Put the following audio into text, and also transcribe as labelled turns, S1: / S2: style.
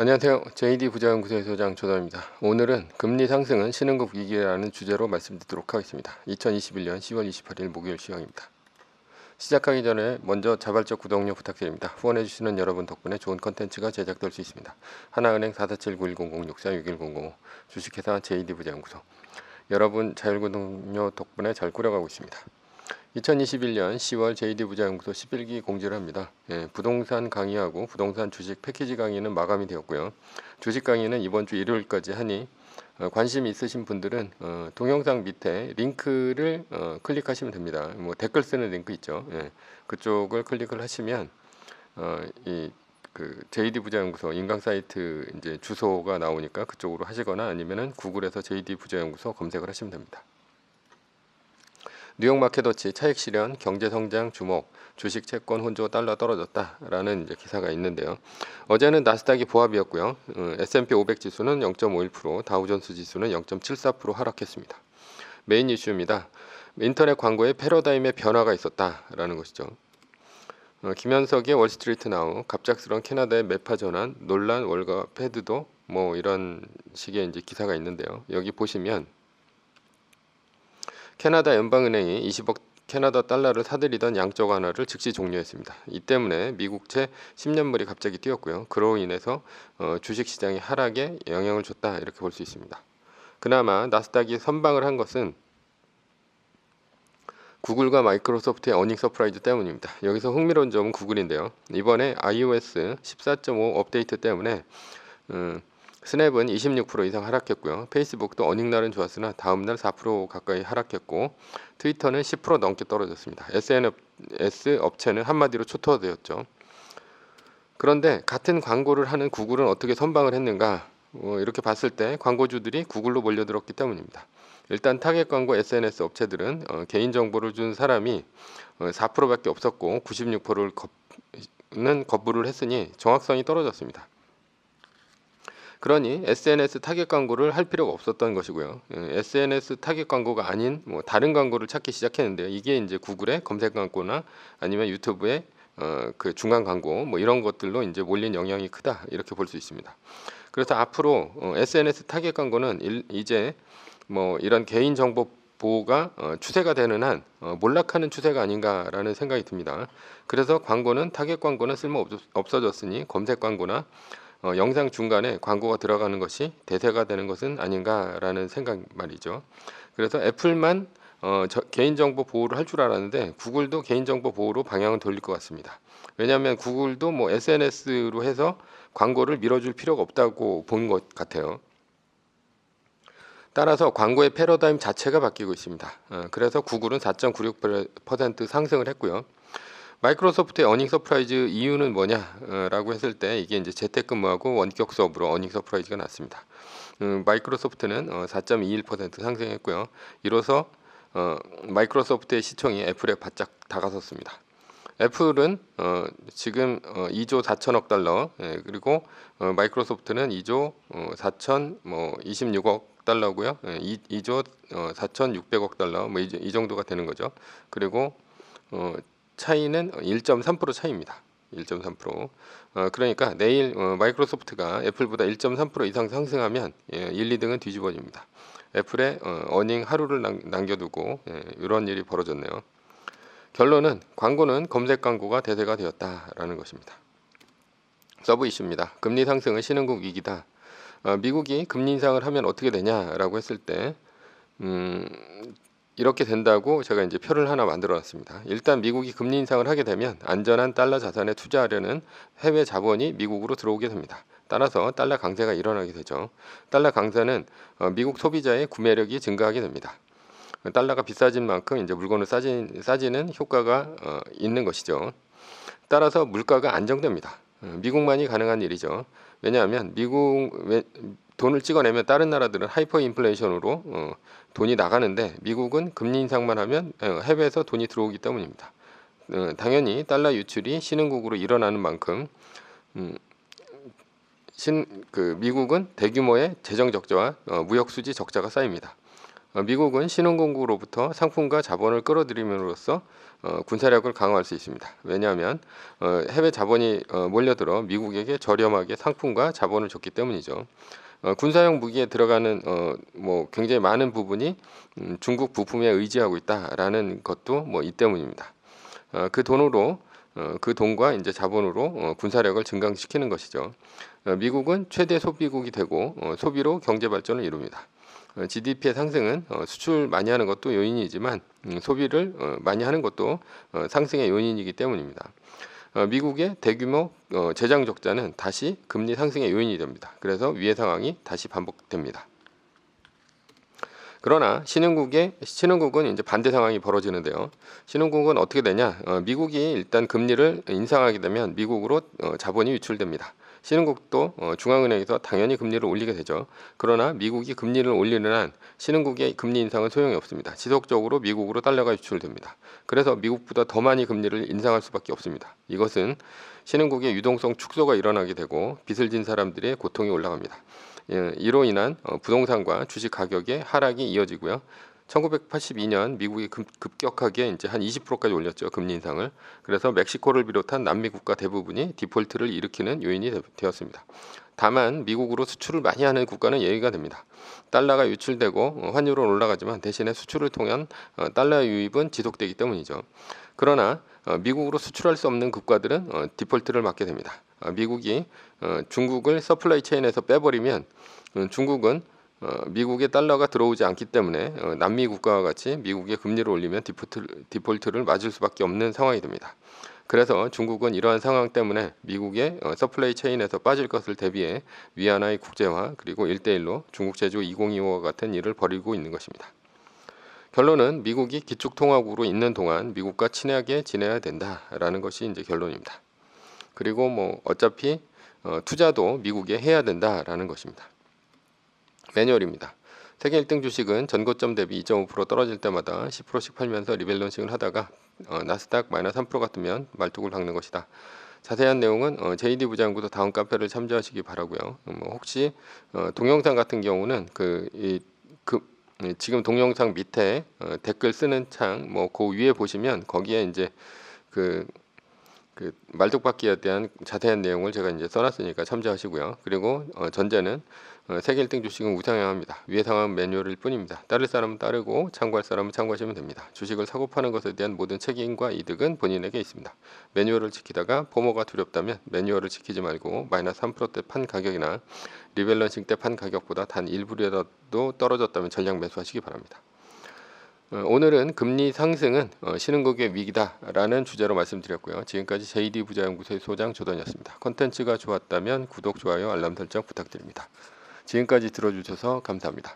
S1: 안녕하세요. JD 부자연구소의 소장 조담입니다. 오늘은 금리 상승은 신흥국 위기라는 주제로 말씀드리도록 하겠습니다. 2021년 10월 28일 목요일 시황입니다. 시작하기 전에 먼저 자발적 구독료 부탁드립니다. 후원해주시는 여러분 덕분에 좋은 컨텐츠가 제작될 수 있습니다. 하나은행 447-9100-646100 주식회사 JD 부자연구소 여러분 자율구독료 덕분에 잘 꾸려가고 있습니다. 2021년 10월 JD 부자연구소 11기 공지를 합니다. 예, 부동산 강의하고 부동산 주식 패키지 강의는 마감이 되었고요. 주식 강의는 이번 주 일요일까지 하니 어, 관심 있으신 분들은 어, 동영상 밑에 링크를 어, 클릭하시면 됩니다. 뭐 댓글 쓰는 링크 있죠. 예, 그쪽을 클릭을 하시면 어, 이그 JD 부자연구소 인강 사이트 이제 주소가 나오니까 그쪽으로 하시거나 아니면은 구글에서 JD 부자연구소 검색을 하시면 됩니다. 뉴욕 마켓워치 차익 실현 경제 성장 주목 주식 채권 혼조 달러 떨어졌다라는 기사가 있는데요. 어제는 나스닥이 보합이었고요. 어, S&P 500 지수는 0.51%, 다우존스 지수는 0.74% 하락했습니다. 메인 이슈입니다. 인터넷 광고에 패러다임의 변화가 있었다라는 것이죠. 어, 김현석의 월스트리트 나우 갑작스러운 캐나다의 매파 전환 논란 월가 패드도 뭐 이런 식의 이제 기사가 있는데요. 여기 보시면 캐나다 연방은행이 20억 캐나다 달러를 사들이던 양적 완화를 즉시 종료했습니다. 이 때문에 미국채 10년물이 갑자기 뛰었고요. 그로 인해서 어, 주식시장이 하락에 영향을 줬다 이렇게 볼 수 있습니다. 그나마 나스닥이 선방을 한 것은 구글과 마이크로소프트의 어닝 서프라이즈 때문입니다. 여기서 흥미로운 점은 구글인데요. 이번에 iOS 14.5 업데이트 때문에 음, 스냅은 26% 이상 하락했고요. 페이스북도 어닝날은 좋았으나 다음날 4% 가까이 하락했고 트위터는 10% 넘게 떨어졌습니다. SNS 업체는 한마디로 초토화되었죠. 그런데 같은 광고를 하는 구글은 어떻게 선방을 했는가? 어, 이렇게 봤을 때 광고주들이 구글로 몰려들었기 때문입니다. 일단 타겟 광고 SNS 업체들은 어, 개인 정보를 준 사람이 어, 4%밖에 없었고 96%를 는 거부를 했으니 정확성이 떨어졌습니다. 그러니 SNS 타겟 광고를 할 필요가 없었던 것이고요. SNS 타겟 광고가 아닌 뭐 다른 광고를 찾기 시작했는데요. 이게 이제 구글의 검색 광고나 아니면 유튜브의 어, 그 중간 광고 뭐 이런 것들로 이제 몰린 영향이 크다 이렇게 볼 수 있습니다. 그래서 앞으로 어, SNS 타겟 광고는 일, 이제 뭐 이런 개인 정보 보호가 어, 추세가 되는 한 어, 몰락하는 추세가 아닌가라는 생각이 듭니다. 그래서 광고는 타겟 광고는 쓸모 없, 없어졌으니 검색 광고나 어, 영상 중간에 광고가 들어가는 것이 대세가 되는 것은 아닌가라는 생각 말이죠. 그래서 애플만 어, 저, 개인정보 보호를 할 줄 알았는데 구글도 개인정보 보호로 방향을 돌릴 것 같습니다. 왜냐하면 구글도 뭐 SNS로 해서 광고를 밀어줄 필요가 없다고 본 것 같아요. 따라서 광고의 패러다임 자체가 바뀌고 있습니다. 어, 그래서 구글은 4.96% 상승을 했고요. 마이크로소프트의 어닝 서프라이즈 이유는 뭐냐라고 했을 때 이게 이제 재택근무하고 원격 수업으로 어닝 서프라이즈가 났습니다. 음, 마이크로소프트는 어, 4.21% 상승했고요. 이로써 어, 마이크로소프트의 시총이 애플에 바짝 다가섰습니다. 애플은 어, 지금 어, 2조 4천억 달러 예, 그리고 어, 마이크로소프트는 2조 어, 4천 뭐 26억 달러고요. 예, 2, 2조 어, 4,600억 달러 뭐 이, 이 정도가 되는 거죠. 그리고 어, 차이는 1.3% 차이입니다. 1.3%. 어, 그러니까 내일 어, 마이크로소프트가 애플보다 1.3% 이상 상승하면 예, 1, 2등은 뒤집어집니다. 애플의 어, 어닝 하루를 남, 남겨두고 예, 이런 일이 벌어졌네요. 결론은 광고는 검색 광고가 대세가 되었다라는 것입니다. 서브 이슈입니다. 금리 상승은 신흥국 위기다. 어, 미국이 금리 인상을 하면 어떻게 되냐라고 했을 때 음, 이렇게 된다고 제가 이제 표를 하나 만들어 놨습니다. 일단 미국이 금리 인상을 하게 되면 안전한 달러 자산에 투자하려는 해외 자본이 미국으로 들어오게 됩니다. 따라서 달러 강세가 일어나게 되죠. 달러 강세는 어, 미국 소비자의 구매력이 증가하게 됩니다. 달러가 비싸진 만큼 이제 물건을 싸진, 싸지는 효과가 어, 있는 것이죠. 따라서 물가가 안정됩니다. 어, 미국만이 가능한 일이죠. 왜냐하면 미국 돈을 찍어내면 다른 나라들은 하이퍼 인플레이션으로 어, 돈이 나가는데 미국은 금리 인상만 하면 어, 해외에서 돈이 들어오기 때문입니다. 어, 당연히 달러 유출이 신흥국으로 일어나는 만큼 음, 신, 그 미국은 대규모의 재정 적자와 어, 무역 수지 적자가 쌓입니다. 어, 미국은 신흥공구로부터 상품과 자본을 끌어들임으로써 어, 군사력을 강화할 수 있습니다. 왜냐하면 어, 해외 자본이 어, 몰려들어 미국에게 저렴하게 상품과 자본을 줬기 때문이죠. 어, 군사용 무기에 들어가는 어, 뭐 굉장히 많은 부분이 음, 중국 부품에 의지하고 있다라는 것도 뭐 이 때문입니다. 어, 그 돈으로 어, 그 돈과 이제 자본으로 어, 군사력을 증강시키는 것이죠. 어, 미국은 최대 소비국이 되고 어, 소비로 경제 발전을 이룹니다. 어, GDP의 상승은 어, 수출 많이 하는 것도 요인이지만 음, 소비를 어, 많이 하는 것도 어, 상승의 요인이기 때문입니다. 어, 미국의 대규모 어, 재정 적자는 다시 금리 상승의 요인이 됩니다. 그래서 위의 상황이 다시 반복됩니다. 그러나 신흥국의 신흥국은 이제 반대 상황이 벌어지는데요. 신흥국은 어떻게 되냐? 어, 미국이 일단 금리를 인상하게 되면 미국으로 어, 자본이 유출됩니다. 신흥국도 어, 중앙은행에서 당연히 금리를 올리게 되죠. 그러나 미국이 금리를 올리는 한 신흥국의 금리 인상은 소용이 없습니다. 지속적으로 미국으로 달러가 유출됩니다. 그래서 미국보다 더 많이 금리를 인상할 수밖에 없습니다. 이것은 신흥국의 유동성 축소가 일어나게 되고 빚을 진 사람들의 고통이 올라갑니다. 예, 이로 인한 어, 부동산과 주식 가격의 하락이 이어지고요. 1982년 미국이 급, 급격하게 이제 한 20%까지 올렸죠 금리 인상을. 그래서 멕시코를 비롯한 남미 국가 대부분이 디폴트를 일으키는 요인이 되, 되었습니다. 다만 미국으로 수출을 많이 하는 국가는 예외가 됩니다. 달러가 유출되고 어, 환율은 올라가지만 대신에 수출을 통한 어, 달러 유입은 지속되기 때문이죠. 그러나 어, 미국으로 수출할 수 없는 국가들은 어, 디폴트를 맞게 됩니다. 어, 미국이 어, 중국을 서플라이 체인에서 빼버리면 어, 중국은 어, 미국의 달러가 들어오지 않기 때문에 어, 남미 국가와 같이 미국의 금리를 올리면 디폴트, 디폴트를 맞을 수밖에 없는 상황이 됩니다. 그래서 중국은 이러한 상황 때문에 미국의 어, 서플라이 체인에서 빠질 것을 대비해 위안화의 국제화 그리고 1대1로 중국 제조 2025와 같은 일을 벌이고 있는 것입니다. 결론은 미국이 기축 통화국으로 있는 동안 미국과 친하게 지내야 된다라는 것이 이제 결론입니다. 그리고 뭐 어차피 어, 투자도 미국에 해야 된다라는 것입니다. 매뉴얼입니다. 세계 1등 주식은 전고점 대비 2.5% 떨어질 때마다 10%씩 팔면서 리밸런싱을 하다가 어, 나스닥 마이너스 3%가 뜨면 말뚝을 박는 것이다. 자세한 내용은 어, JD 부장구도 다음 카페를 참조하시기 바라고요. 어, 뭐 혹시 어, 동영상 같은 경우는 그, 이, 그이 지금 동영상 밑에 어, 댓글 쓰는 창 뭐 그 위에 보시면 거기에 이제 그 그 말뚝박기에 대한 자세한 내용을 제가 이제 써놨으니까 참조하시고요. 그리고 어, 전제는 어, 세계 1등 주식은 우상향합니다. 위의 상황 매뉴얼일 뿐입니다. 따를 사람은 따르고 참고할 사람은 참고하시면 됩니다. 주식을 사고 파는 것에 대한 모든 책임과 이득은 본인에게 있습니다. 매뉴얼을 지키다가 포모가 두렵다면 매뉴얼을 지키지 말고 마이너스 3%대 판 가격이나 리밸런싱 때 판 가격보다 단 일부라도 떨어졌다면 전량 매수하시기 바랍니다. 어, 오늘은 금리 상승은 어, 신흥국의 위기다라는 주제로 말씀드렸고요. 지금까지 JD 부자연구소의 소장 조던이었습니다. 컨텐츠가 좋았다면 구독, 좋아요, 알람 설정 부탁드립니다. 지금까지 들어주셔서 감사합니다.